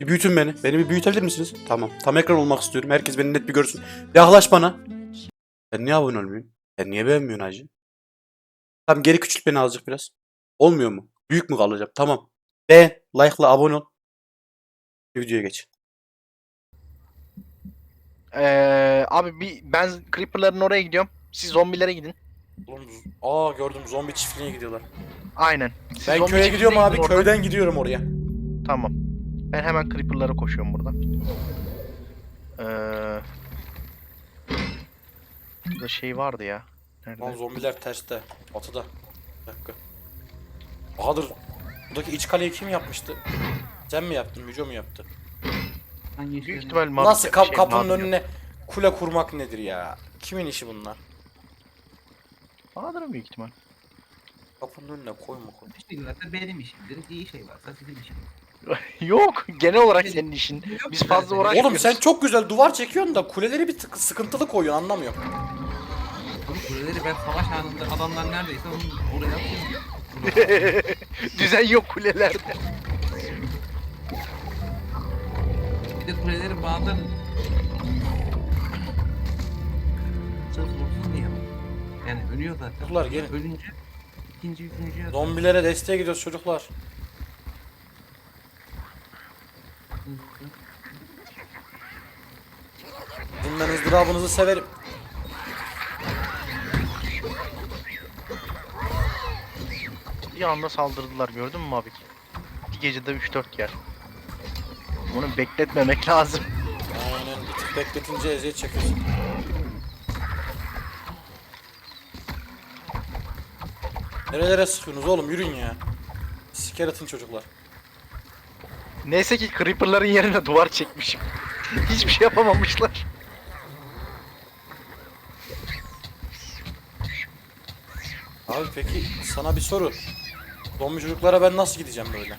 Bir büyütün beni. Beni bir büyütebilir misiniz? Tamam. Tam ekran olmak istiyorum. Herkes beni net bir görsün. Yaklaş bana. Sen niye abone olmuyorsun? Sen niye beğenmiyorsun hacı? Tamam geri küçült beni azıcık biraz. Olmuyor mu? Büyük mü kalacağım? Tamam. Beğen, like'la abone ol. Videoya geç. Ee, abi bir ben Creeper'ların oraya gidiyorum. Siz zombilere gidin. Oğlum, aa gördüm zombi çiftliğine gidiyorlar. Aynen. Siz Ben köye gidiyorum abi. gidin oradan. Köyden gidiyorum oraya. Tamam. Ben hemen Creeper'lara koşuyorum buradan. Ee, burada şey vardı ya. Lan Nerede? zombiler terste. Batıda. Bir dakika. Bahadır. Buradaki iç kaleyi kim yapmıştı? Sen mi yaptın? Müco mu yaptı? Hangi Büyük ihtimal Mab- Nasıl kap şey, kapının Mabio. önüne kule kurmak nedir ya? Kimin işi bunlar? Vardır büyük ihtimal. Kapının önüne koyma koy. varsa benim işimdir. İyi şey varsa sizin işiniz. Yok. Genel olarak senin işin. Biz fazla uğraşmıyoruz. Oğlum sen çok güzel duvar çekiyorsun da kuleleri bir tık sıkıntılı koyuyorsun anlamıyorum. Oğlum kuleleri ben savaş anında adamlar neredeyse onu oraya atıyorum. Düzen yok kulelerde. Bir de kulelerin bazıları sırf vursun diye? Yani ölüyor zaten. Çocuklar gelin. Ölünce ikinci, üçüncü Zombilere desteğe gidiyoruz çocuklar. Sizin ben ızdırabınızı severim. Bir anda saldırdılar gördün mü abi? Bir gecede 3-4 yer. Bunu bekletmemek lazım. Aynen bir tık bekletince eziyet çekiyorsun. Nerelere sıkıyorsunuz oğlum yürüyün ya. Siker atın çocuklar. Neyse ki Creeper'ların yerine duvar çekmişim. Hiçbir şey yapamamışlar. Abi peki sana bir soru. Zombi çocuklara ben nasıl gideceğim böyle?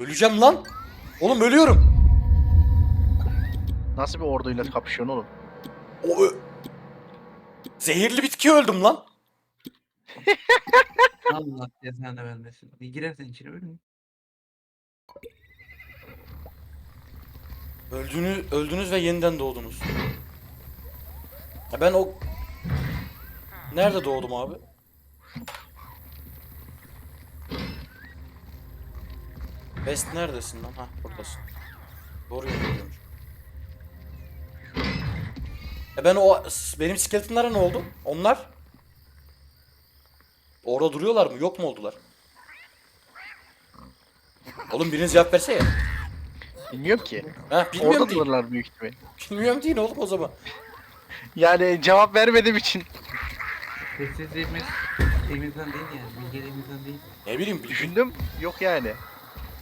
Öleceğim lan. Oğlum ölüyorum. Nasıl bir orduyla kapışıyorsun oğlum? O ö- Zehirli bitki öldüm lan. Allah cezanı vermesin. Bir girersen içine ölün. Öldünüz, öldünüz ve yeniden doğdunuz. Ya ben o... Nerede doğdum abi? Best neredesin lan? Hah buradasın. Doğru gidiyormuş. E ben o... Benim skeletonlara ne oldu? Onlar? Orada duruyorlar mı? Yok mu oldular? Oğlum biriniz cevap verse ya. Bilmiyorum ki. Ha bilmiyorum Orada değil. dururlar büyük ihtimal. Bilmiyorum değil oğlum o zaman. Yani cevap vermediğim için Sessizliğimiz şeyimizden değil yani. Bilgeliğimizden değil. Ne bileyim düşündüm. Yok yani.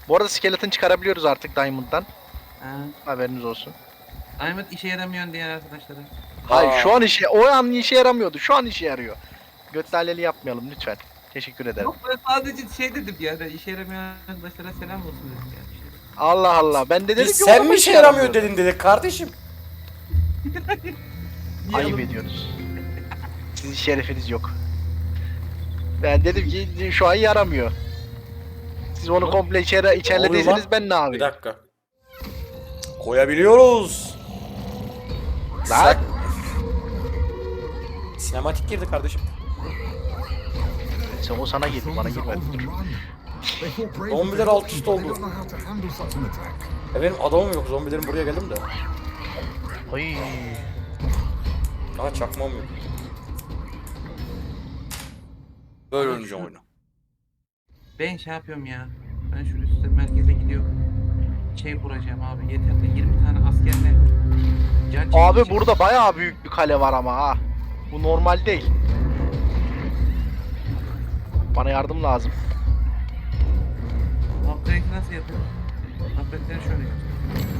Bu arada skeleton çıkarabiliyoruz artık Diamond'dan. Ha. Haberiniz olsun. Ahmet işe yaramıyor diğer arkadaşlara. Hayır şu an işe, o an işe yaramıyordu. Şu an işe yarıyor. Götlaleli yapmayalım lütfen. Teşekkür ederim. Yok ben sadece şey dedim ya. ben işe yaramayan arkadaşlara selam olsun dedim ya. Allah Allah. Ben de dedim Biz ki sen mi işe yaramıyor dedin dedik kardeşim. Niye Ayıp oğlum? ediyorsunuz. Sizin şerefiniz yok. Ben dedim ki şu an yaramıyor. Siz onu komple içeri içerlediyseniz lan? ben ne Bir yapayım? dakika. Koyabiliyoruz. Lan. Sinematik girdi kardeşim. Sen o sana girdi bana girmedi. Zombiler alt üst oldu. E benim adamım yok. Zombilerin buraya geldim de. Ay. Daha çakmam yok. Böyle oynayacağım oyunu. Ben şey yapıyorum ya. Ben şu üstte merkeze gidiyorum. Şey kuracağım abi. Yeter de 20 tane askerle. can Abi burada bayağı büyük bir kale var ama ha. Bu normal değil. Bana yardım lazım. Upgrade'i nasıl yapıyoruz? Upgrade'leri şöyle yapacağız.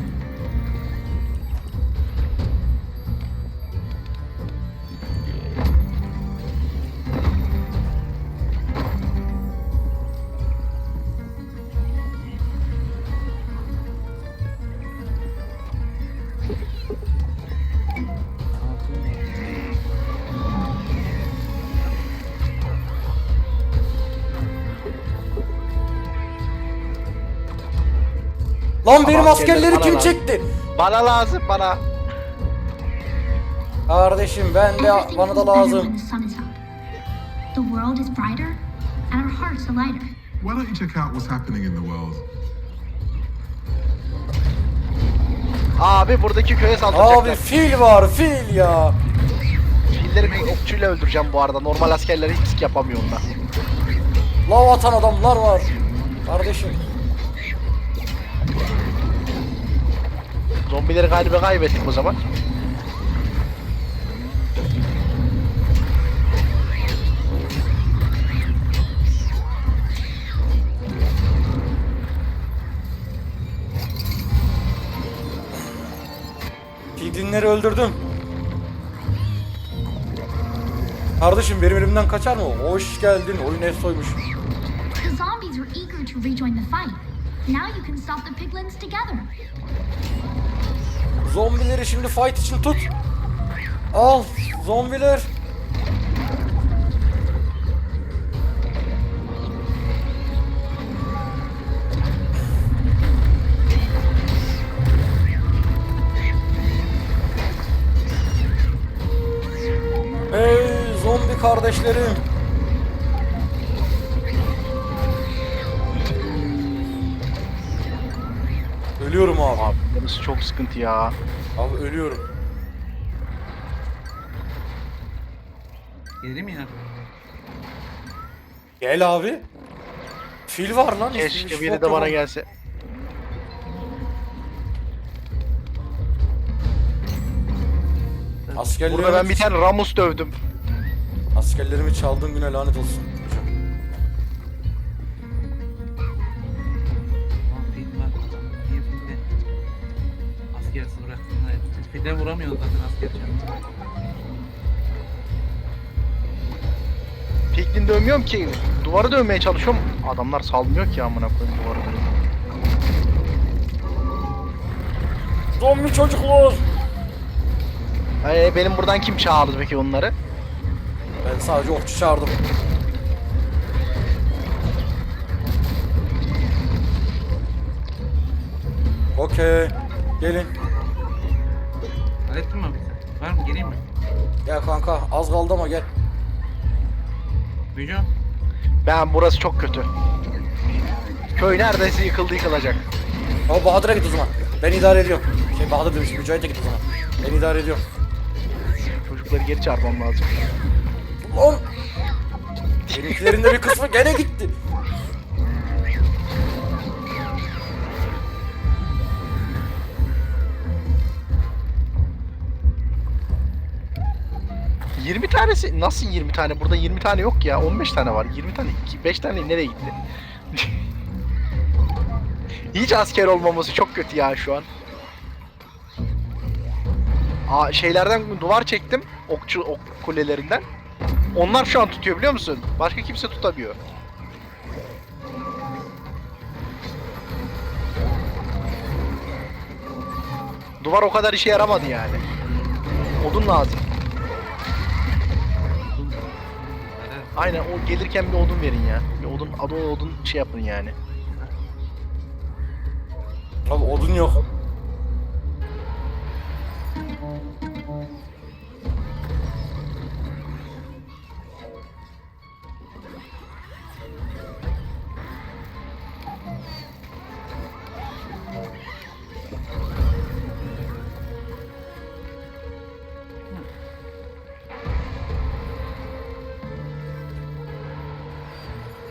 Lan benim Ama askerleri askerler kim bana çekti? Bana lazım bana. Kardeşim ben de Everything bana da is better when lazım. the sun is up. The world is brighter, and our hearts are lighter. Why don't you check out what's happening in the world? Abi buradaki köye saldıracaklar. Abi fil var fil ya. Filleri ben okçuyla öldüreceğim bu arada. Normal askerler hiç yapamıyor onlar. Lav atan adamlar var. Kardeşim. Zombileri galiba kaybettik o zaman. Piglinleri öldürdüm. Kardeşim benim elimden kaçar mı? Hoş geldin. Oyun ev soymuş. The zombies were eager to rejoin the fight. Now you can stop the piglins together. Zombileri şimdi fight için tut. Al zombiler. Ey zombi kardeşlerim. Ölüyorum abi. Abi burası çok sıkıntı ya. Abi ölüyorum. Gelir mi ya? Gel abi. Fil var lan. Keşke biri de bana gelse. Askerlerimi, Burada ben bir tane Ramus dövdüm. askerlerimi çaldığın güne lanet olsun. Askersiz bıraksınlar. File vuramıyor zaten asker çarptı. Piglin dövmüyorum ki. Duvarı dövmeye çalışıyorum. Adamlar salmıyor ki amına koyayım duvarı. Zombi çocuklar. Ee, benim buradan kim çağırdı peki onları? Ben sadece okçu çağırdım. Okey. Gelin. Hallettin mi abi sen? Var mı? Geleyim mi? Gel kanka az kaldı ama gel. Büyücü. Ben burası çok kötü. Köy neredeyse yıkıldı yıkılacak. Ama Bahadır'a git o zaman. Ben idare ediyorum. Şey Bahadır demişim. Mücahit'e git o zaman. Ben idare ediyorum. Çocukları geri çağırmam lazım. Lan! Benimkilerin de bir kısmı gene gitti. 20 tanesi nasıl 20 tane? Burada 20 tane yok ya. 15 tane var. 20 tane 5 tane nereye gitti? Hiç asker olmaması çok kötü ya şu an. Aa, şeylerden duvar çektim. Okçu ok kulelerinden. Onlar şu an tutuyor biliyor musun? Başka kimse tutamıyor. Duvar o kadar işe yaramadı yani. Odun lazım. Aynen o gelirken bir odun verin ya. Bir odun adı odun şey yapın yani. Abi odun yok.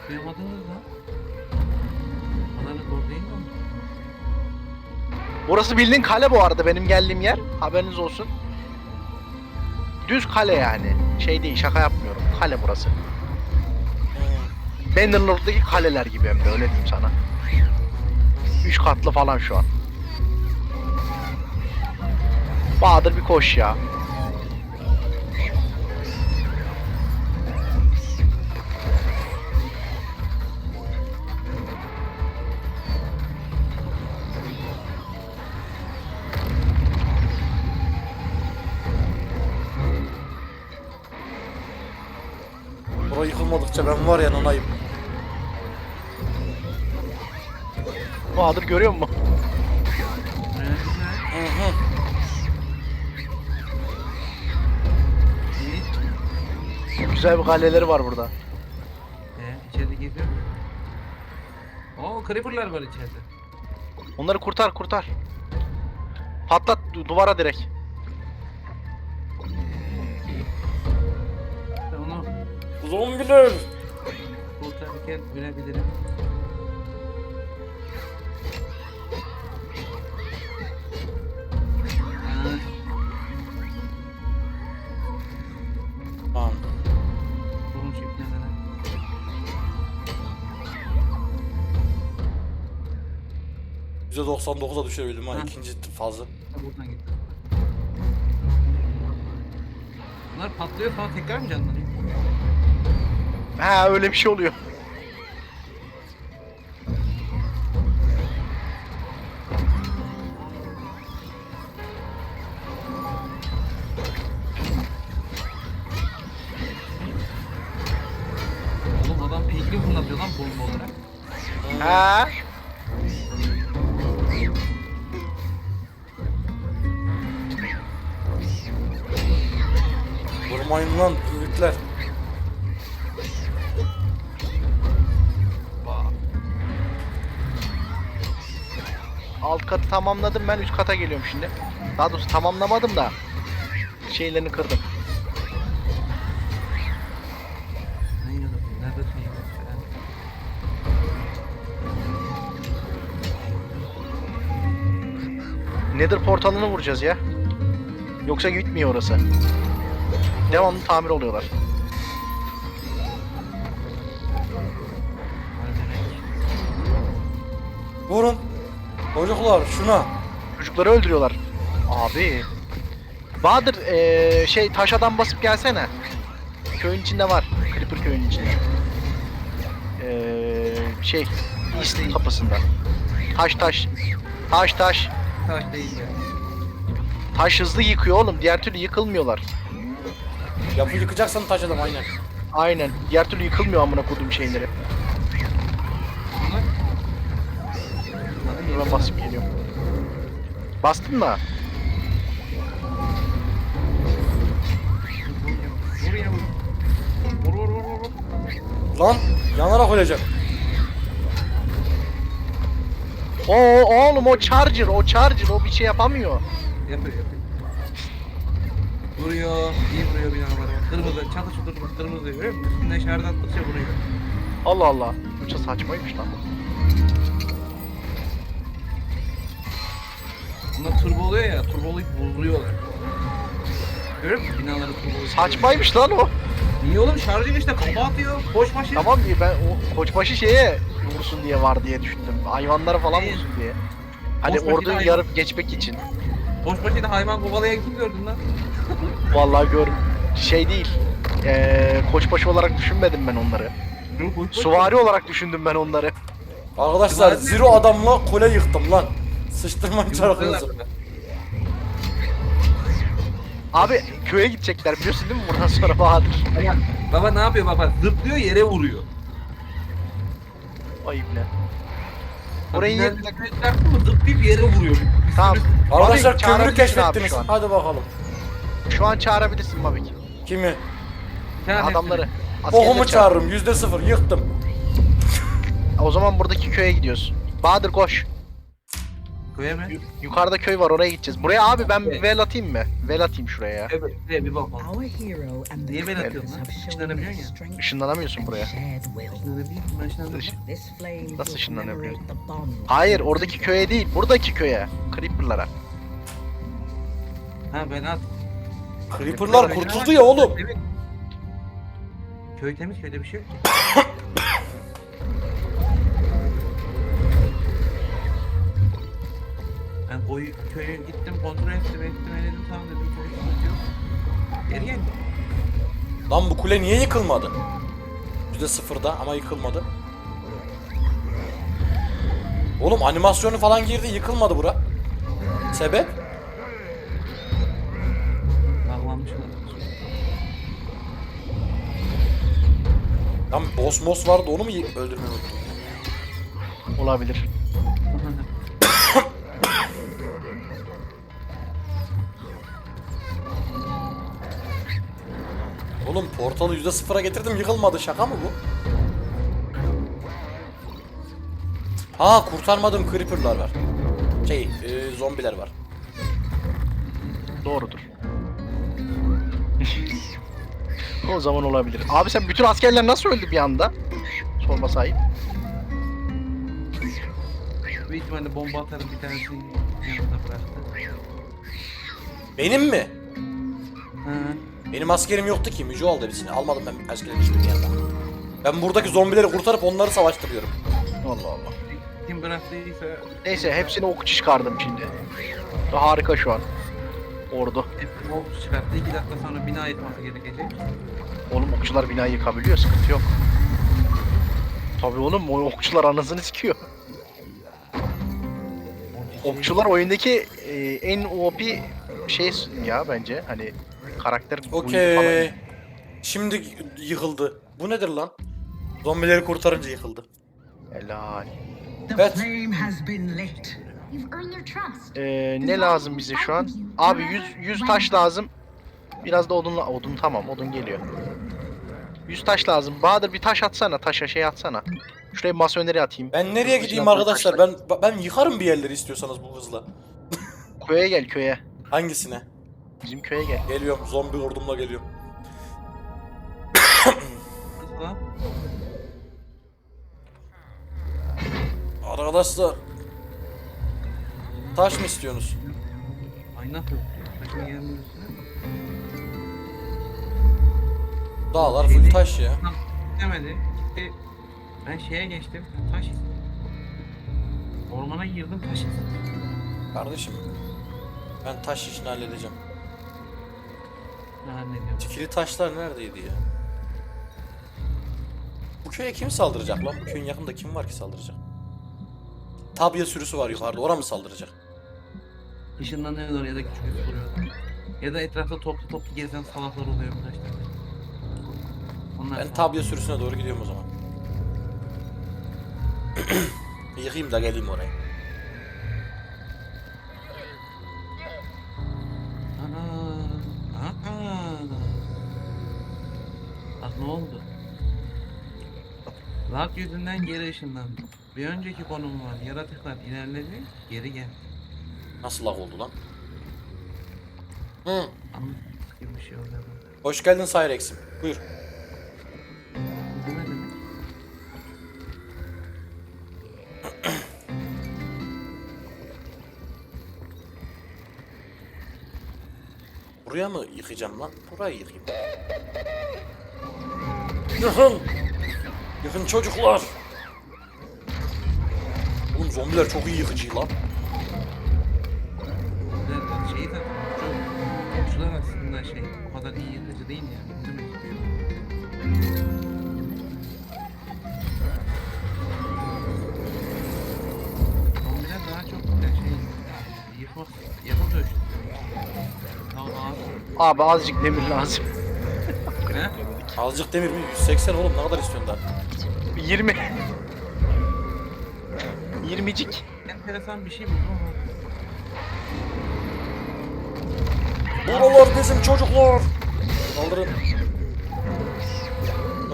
Duyamadınız lan. Ananı doğru değil mi? Burası bildiğin kale bu arada benim geldiğim yer. Haberiniz olsun. Düz kale yani. Şey değil şaka yapmıyorum. Kale burası. Bannerlord'daki kaleler gibi hem de öyle diyeyim sana. Üç katlı falan şu an. Bahadır bir koş ya. Bura yıkılmadıkça ben var ya nanayım. Bahadır görüyor musun? Güzel bir kaleleri var burada. Ee, içeride geziyor. Oo creeper'lar var içeride. Onları kurtar kurtar. Patlat du- duvara direkt. Zombiler. kurtarırken ölebilirim. Tamam. Durun şimdi hemen. %99'a düşebildim ha Ha. ikinci fazla. Ha, Buradan git. Bunlar patlıyor sonra tekrar mı canlanıyor? Ha öyle bir şey oluyor. Oğlum adam peykli fırlatıyor lan bomba olarak. Ha. Vurmayın lan büyükler. Alt katı tamamladım ben üst kata geliyorum şimdi. Daha doğrusu tamamlamadım da şeylerini kırdım. Nether portalını vuracağız ya. Yoksa gitmiyor orası. Devamlı tamir oluyorlar. Vurun. Çocuklar şuna. Çocukları öldürüyorlar. Abi. Bahadır eee, şey taş adam basıp gelsene. Köyün içinde var. Creeper köyün içinde. Eee şey East kapısında. Taş taş. Taş taş. Taş değil ya. Taş hızlı yıkıyor oğlum. Diğer türlü yıkılmıyorlar. Yapı yıkacaksan taş adam aynen. Aynen. Diğer türlü yıkılmıyor amına koduğum şeyleri. Ben basıp geliyorum. Bastın mı? Vur vur. Vur vur. Lan yanarak ölecek. Oo oğlum o charger, o charger o bir şey yapamıyor. Yapıyor yapıyor. Vuruyor. İyi vuruyor binalara. Kırmızı. Çatı çutur kırmızı. Görüyor musun? Üstünden şarj attıkça vuruyor. Allah Allah. Bu çok saçmaymış lan. Bunlar turbo oluyor ya. Turbolayıp vuruyorlar. Görüyor musun? Binaları turbolayıp Saçmaymış lan o. Niye oğlum? Şarjın işte kafa atıyor. Boş başı. Tamam diye ben o koçbaşı şeye vursun diye var diye düşündüm. Hayvanlara falan Değil. vursun diye. Hani Koçbaşı da orduyu hayvan. yarıp geçmek için. Boş başıyla hayvan kovalayan kim gördün lan? Vallahi gör şey değil. Ee, koçbaşı olarak düşünmedim ben onları. Yok, boş başı. Suvari olarak düşündüm ben onları. Arkadaşlar Güzel. zero adamla kule yıktım lan. Çarkınızı. Yumurtluyorlar. Abi köye gidecekler biliyorsun değil mi buradan sonra Bahadır? Baba ne yapıyor baba? Zıplıyor yere vuruyor. Ayıp ne? Orayı Orayı çarptı mı zıplayıp yere vuruyor. Tamam. Arkadaşlar kömürü çağırabilirsin abi keşfettiniz. şu. Hadi bakalım. Şu an çağırabilirsin Mabik. Kimi? Adamları. askerleri çağır. çağırırım. Yüzde sıfır. Yıktım. O zaman buradaki köye gidiyoruz. Bahadır koş. Köye mi? Yu- Yukarıda köy var oraya gideceğiz. Buraya abi ben bir vel atayım mı? Vel atayım şuraya ya. Evet, şuraya bir bak oğlum. Our hero and the Niye ben atıyorum creatures lan? Işınlanabiliyorsun ya. strength Işınlanamıyorsun buraya. bileyim ben Nasıl will ışınlanabiliyor? commemorate the bond Hayır oradaki köye değil. Buradaki köye. Creeper'lara. Ha ben at. Creeper'lar kurtuldu ya oğlum. Evet. Köy temiz köyde bir şey yok ki. ben koyu köye gittim kontrol ettim ettim eledim tamam dedim köy sıkıntı yok. Geri geldim. Lan bu kule niye yıkılmadı? Yüzde sıfırda ama yıkılmadı. Oğlum animasyonu falan girdi yıkılmadı bura. Sebep? Bağlanmışlar. Lan boss moss vardı onu mu öldürmeyi unuttum? Olabilir. Oğlum portalı %0'a getirdim yıkılmadı şaka mı bu? Ha kurtarmadığım creeper'lar var. Şey e, zombiler var. Doğrudur. o zaman olabilir. Abi sen bütün askerler nasıl öldü bir anda? Sorma sahip. Büyük ihtimalle bomba atarım bir tanesini yanında bıraktı. Benim mi? Benim askerim yoktu ki. Mücü aldı hepsini. Almadım ben askerin hiçbirini yanıma. Ben buradaki zombileri kurtarıp onları savaştırıyorum. Allah Allah. Kim bıraktıysa Neyse hepsini okçu çıkardım şimdi. Harika şu an. Ordu. hep ok çıkarttı. İki dakika sonra bina yıkması gerekecek. Oğlum okçular binayı yıkabiliyor sıkıntı yok. Tabii oğlum o okçular anasını sikiyor. Okçular oyundaki e, en OP şey ya bence hani karakter build'i Okey. Şimdi yıkıldı. Bu nedir lan? Zombileri kurtarınca yıkıldı. falan. Helal. The Evet. flame has been lit. You've earned their trust. Ee, ne lazım bize şu an? Abi 100 100 taş lazım. Biraz da odunla odun tamam odun geliyor. 100 taş lazım. Bahadır bir taş atsana taşa şey atsana. Şuraya masoneri atayım. Ben nereye gideyim arkadaşlar? Ben ben yıkarım bir yerleri istiyorsanız bu hızla. Köye gel köye. Hangisine? Bizim köye gel. Geliyorum. Zombi ordumla geliyorum. Arkadaşlar. Taş mı istiyorsunuz? Ay nasıl? Taşın gelmiyorsun. Dağlar full taş ya. Demedi. Gitti. Ben şeye geçtim. Taş istedim. Ormana girdim taş istedim. Kardeşim. Ben taş işini halledeceğim. Ne? Tikili taşlar neredeydi ya? Bu köye kim saldıracak lan? Bu köyün yakında kim var ki saldıracak? Tabya sürüsü var yukarıda. Ora mı saldıracak? Işınlanıyorlar ya da küçük vuruyorlar. Ya da etrafta toplu toplu gezen salaklar oluyor birkaç tane. Onlar Ben tabya sürüsüne doğru gidiyorum o zaman. Yıkayım da geleyim oraya. Lag yüzünden geri ışınlandım. Bir önceki konum var. Yaratıklar ilerledi, geri gel. Nasıl lag oldu lan? Hı. Ama gibi bir şey oluyor. Hoş geldin Cyrex'im. Buyur. Bu ne demek? Buraya mı yıkayacağım lan? Burayı yıkayayım. Yıkın çocuklar! Oğlum zombiler çok iyi yıkıcı lan. Güzel, Şey de çok komşular aslında şey o kadar iyi yıkıcı değil yani. Mi? Zombiler daha çok da şey yıkmak, yapı dövüştü. Tamam abi. Abi azıcık demir lazım. Ne? Azıcık demir mi? 180 oğlum ne kadar istiyorsun daha? 20. 20'cik. Enteresan bir şey buldum ama. Buralar bizim çocuklar! Kaldırın.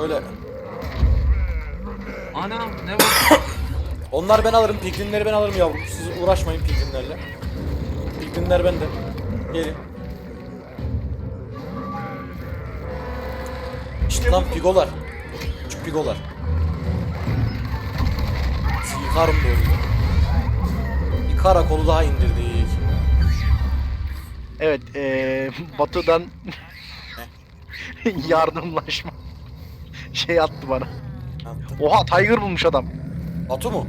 Öyle. Anam ne var? Onlar ben alırım, piglinleri ben alırım yavrum. Siz uğraşmayın piglinlerle. Piglinler bende. Gelin. İşte lan pigolar. Küçük pigolar. Yıkarım böyle. Bir karakolu daha indirdik. Evet ee, Batu'dan yardımlaşma şey attı bana. Oha Tiger bulmuş adam. Batu mu?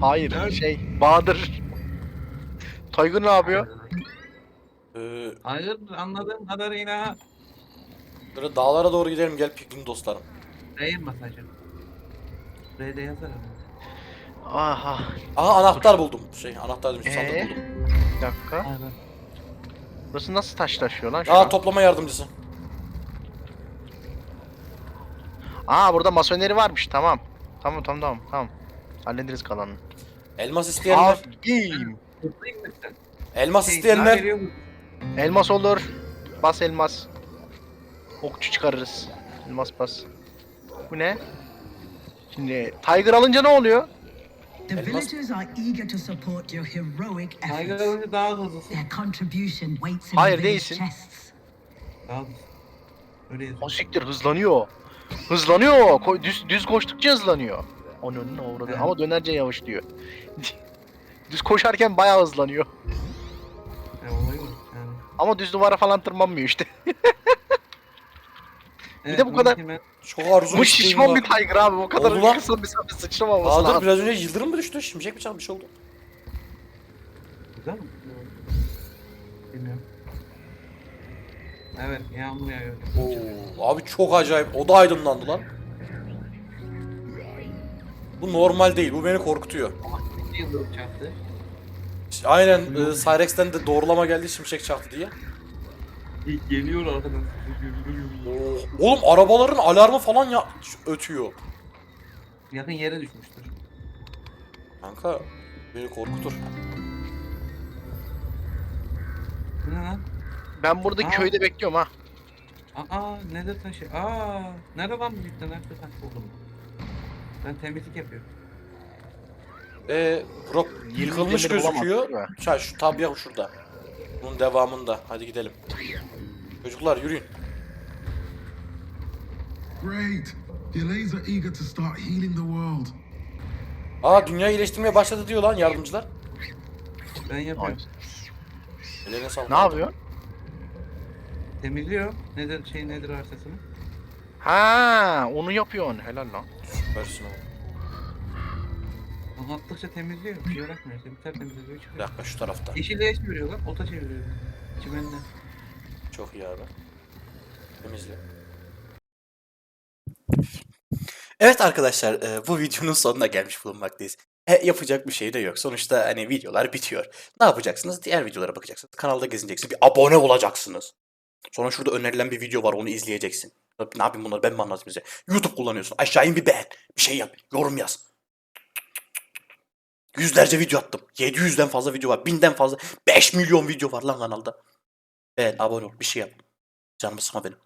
Hayır Nerede? şey Bahadır. Tiger ne yapıyor? Ee, Hayır anladığım kadarıyla böyle dağlara doğru gidelim gel piglin dostlarım. R'ye mi basacağım? R'de yazarım. Aha Aha anahtar buldum. Şey anahtar sandık Ee? buldum. bir dakika. Aynen. Burası nasıl taş taşıyor lan şu Aa an? toplama yardımcısı. Aa burada masoneri varmış tamam. Tamam tamam tamam tamam. Hallederiz kalanını. Elmas isteyenler. Sen? Elmas Şey, isteyenler. Elmas olur. Bas elmas. Okçu çıkarırız. Elmas pas. Bu ne? Şimdi Tiger alınca ne oluyor? The villagers are eager to support your heroic Tiger efforts. alınca daha hızlısın. Their contribution waits in Hayır, the village değilsin. chests. Daha hızlısın. Öyle yazıyor. O siktir hızlanıyor. Hızlanıyor. Ko- düz, düz koştukça hızlanıyor. Onun uğradı Evet. ama dönerce yavaşlıyor. düz koşarken bayağı hızlanıyor. Ya, olay bu. Yani. Ama düz duvara falan tırmanmıyor işte. Evet, de bu kadar-. Çok arzu Bu şişman bir Tiger abi. O kadar Oldu lan. kısa bir saat sıçramaması Bahadır lazım. biraz önce yıldırım mı düştü? Şimşek mi çarpmış oldu? Güzel mi? Bilmiyorum. Evet yağmur yağıyor. Oo, abi çok acayip. O da aydınlandı lan. Bu normal değil. Bu beni korkutuyor. Bir yıldırım çarptı. Aynen e, Cyrex'ten de doğrulama geldi şimşek çaktı diye. Geliyor arkadan. Oğlum arabaların alarmı falan ya ötüyor. Yakın yere düşmüştür. Kanka beni korkutur. Bu ne lan? Ben burada Aa. köyde bekliyorum ha. Aa nedir taşı? Aa nerede lan bu? Nerede taş buldum? Ben temizlik yapıyorum. Ee, Brock yıkılmış demiri bulamadık gözüküyor. değil mi? Ha, şu tabya şurada. Bunun devamında. Hadi gidelim. Çocuklar yürüyün. Great. The Alays are eager to start healing the world. Aa dünya iyileştirmeye başladı diyor lan yardımcılar. Ben yapıyorum. Ellerine sağlık. Ne yapıyor? Temizliyor. Nedir şey nedir harsasını? Ha, onu yapıyorsun. Helal lan. Süpersin oğlum. Onu attıkça temizliyor. Bir şey bırakmıyor. Seni tertemiz ediyor Bir çıkıyor. dakika şu tarafta. Yeşilliğe çeviriyor lan. Ota çeviriyor. Çimende. Çok iyi abi. Temizle. Evet arkadaşlar e, bu videonun sonuna gelmiş bulunmaktayız. E, yapacak bir şey de yok. Sonuçta hani videolar bitiyor. Ne yapacaksınız? Diğer videolara bakacaksınız. Kanalda gezineceksiniz. Bir abone olacaksınız. Sonra şurada önerilen bir video var onu izleyeceksin. Ne yapayım bunları ben mi anlatayım size? YouTube kullanıyorsun. Aşağı in bir beğen. Bir şey yap. Yorum yaz. Yüzlerce video attım. 700'den fazla video var. 1000'den fazla. 5 milyon video var lan kanalda. Beğen, abone ol. Bir şey yap. Canımı sıkma benim.